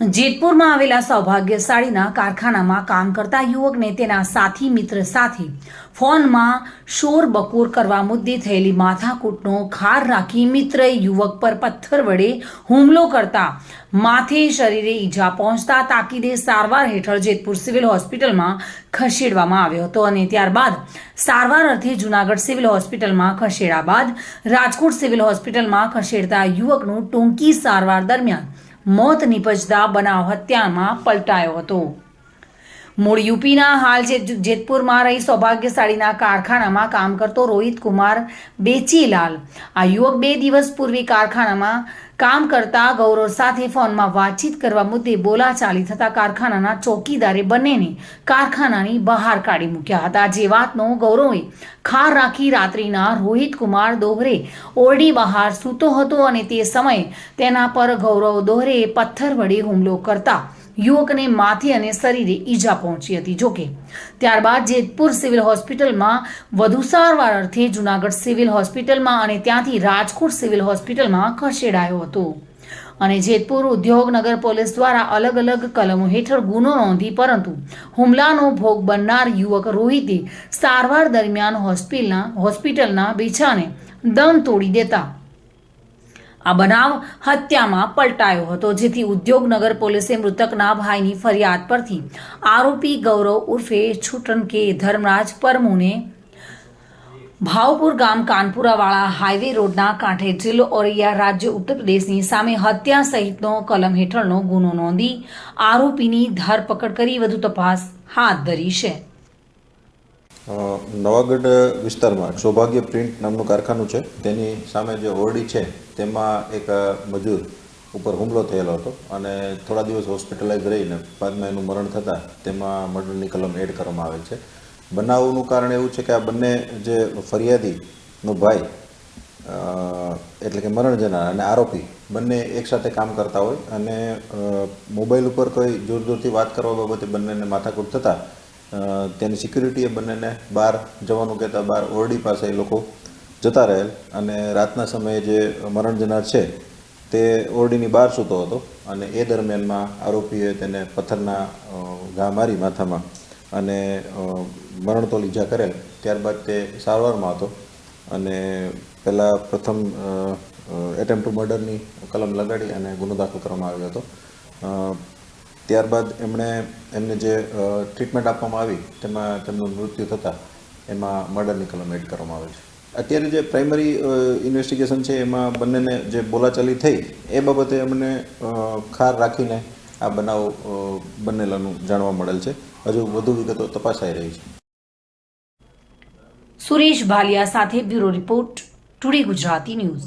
જેતપુરમાં આવેલા સૌભાગ્યશાળીના કારખાનામાં કામ કરતા યુવકને તેના સાથી મિત્ર સાથે ફોનમાં શોર બકોર કરવા મુદ્દે થયેલી માથાકૂટનો ખાર રાખી મિત્રએ યુવક પર પથ્થર વડે હુમલો કરતા માથે શરીરે ઈજા પહોંચતા તાકીદે સારવાર હેઠળ જેતપુર સિવિલ હોસ્પિટલમાં ખસેડવામાં આવ્યો હતો અને ત્યારબાદ સારવાર અર્થે જૂનાગઢ સિવિલ હોસ્પિટલમાં ખસેડ્યા બાદ રાજકોટ સિવિલ હોસ્પિટલમાં ખસેડતા યુવકનું ટૂંકી સારવાર દરમિયાન મોત નિપજતા બનાવ હત્યામાં પલટાયો હતો. મૂળ યુપીના હાલ જે જેતપુરમાં રહી સૌભાગ્યશાળીના કારખાનામાં કામ કરતો રોહિત કુમાર બેચીલાલ. આ યુવક બે દિવસ પૂર્વે કારખાનામાં કામ કરતા ગૌરવ સાથે ફોનમાં વાતચીત કરવા મુદ્દે બોલાચાલી થતા કારખાનાના ચોકીદારે બંનેને કારખાનાની બહાર કાઢી મૂક્યા હતા. જે વાતનો ગૌરવે ખાર રાખી રાત્રિના રોહિત કુમાર દોહરે ઓરડી બહાર સૂતો હતો અને તે સમયે તેના પર ગૌરવ દોહરે પથ્થર વડે હુમલો કરતા યુવકને માથે અને શરીરે ઈજા પહોંચી હતી. જોકે ત્યારબાદ જેતપુર સિવિલ હોસ્પિટલમાં વધુ સારવાર અર્થે જૂનાગઢ સિવિલ હોસ્પિટલમાં અને ત્યાંથી રાજકોટ સિવિલ હોસ્પિટલમાં ખસેડાયો હતો. અને જેતપુર ઉદ્યોગનગર પોલીસ દ્વારા અલગ અલગ કલમો હેઠળ ગુનો નોંધી, પરંતુ હુમલાનો ભોગ બનનાર યુવક રોહિતે સારવાર દરમિયાન હોસ્પિટલના હોસ્પિટલના બેછાને દમ તોડી દેતા આ બનાવ હત્યામાં પલટાયો હતો, જેથી ઉદ્યોગનગર પોલીસે મૃતકના ભાઈની ફરિયાદ પરથી આરોપી ગૌરવ ઉર્ફે છૂટન કે ધર્મરાજ પરમુને ભાવપુર ગામ કાનપુરાવાળા હાઈવે રોડના કાંઠે જિલ્લો ઓરૈયા રાજ્ય ઉત્તર પ્રદેશની સામે હત્યા સહિતનો કલમ હેઠળનો ગુનો નોંધી આરોપીની ધરપકડ કરી વધુ તપાસ હાથ ધરી છે. નવાગઢ વિસ્તારમાં સૌભાગ્ય પ્રિન્ટ નામનું કારખાનું છે. તેની સામે જે ઓરડી છે, તેમાં એક મજૂર ઉપર હુમલો થયેલો હતો અને થોડા દિવસ હોસ્પિટલાઇઝ રહીને બાદમાં એનું મરણ થતાં તેમાં મર્ડરની કલમ એડ કરવામાં આવેલ છે. બનાવનું કારણ એવું છે કે આ બંને જે ફરિયાદીનો ભાઈ એટલે કે મરણ જનાર અને આરોપી બંને એકસાથે કામ કરતા હોય અને મોબાઈલ ઉપર કોઈ જોર જોરથી વાત કરવા બાબતે બંનેને માથાકૂટ થતાં તેની સિક્યુરિટીએ બંનેને બહાર જવાનું કહેતા બહાર ઓરડી પાસે એ લોકો જતા રહેલ. અને રાતના સમયે જે મરણ જનાર છે, તે ઓરડીની બહાર સૂતો હતો અને એ દરમિયાનમાં આરોપીએ તેને પથ્થરના ઘા મારી માથામાં અને મરણ તો લીજા કરેલ. ત્યારબાદ તે સારવારમાં હતો અને પહેલાં પ્રથમ એટેમ્પ ટુ મર્ડરની કલમ લગાડી અને ગુનો દાખલ કરવામાં આવ્યો હતો. ત્યારબાદ એમણે એમને જે ટ્રીટમેન્ટ આપવામાં આવી, તેમાં તેમનું મૃત્યુ થતાં એમાં મર્ડરની કલમ એડ કરવામાં આવે છે. અત્યારે જે પ્રાઇમરી ઇન્વેસ્ટિગેશન છે, એમાં બંનેને જે બોલાચાલી થઈ, એ બાબતે અમને ખાર રાખીને આ બનાવ બનેલાનું જાણવા મળેલ છે. હજુ વધુ વિગતો તપાસાઈ રહી છે. સુરેશ ભાલિયા સાથે bureau report, today Gujarati news.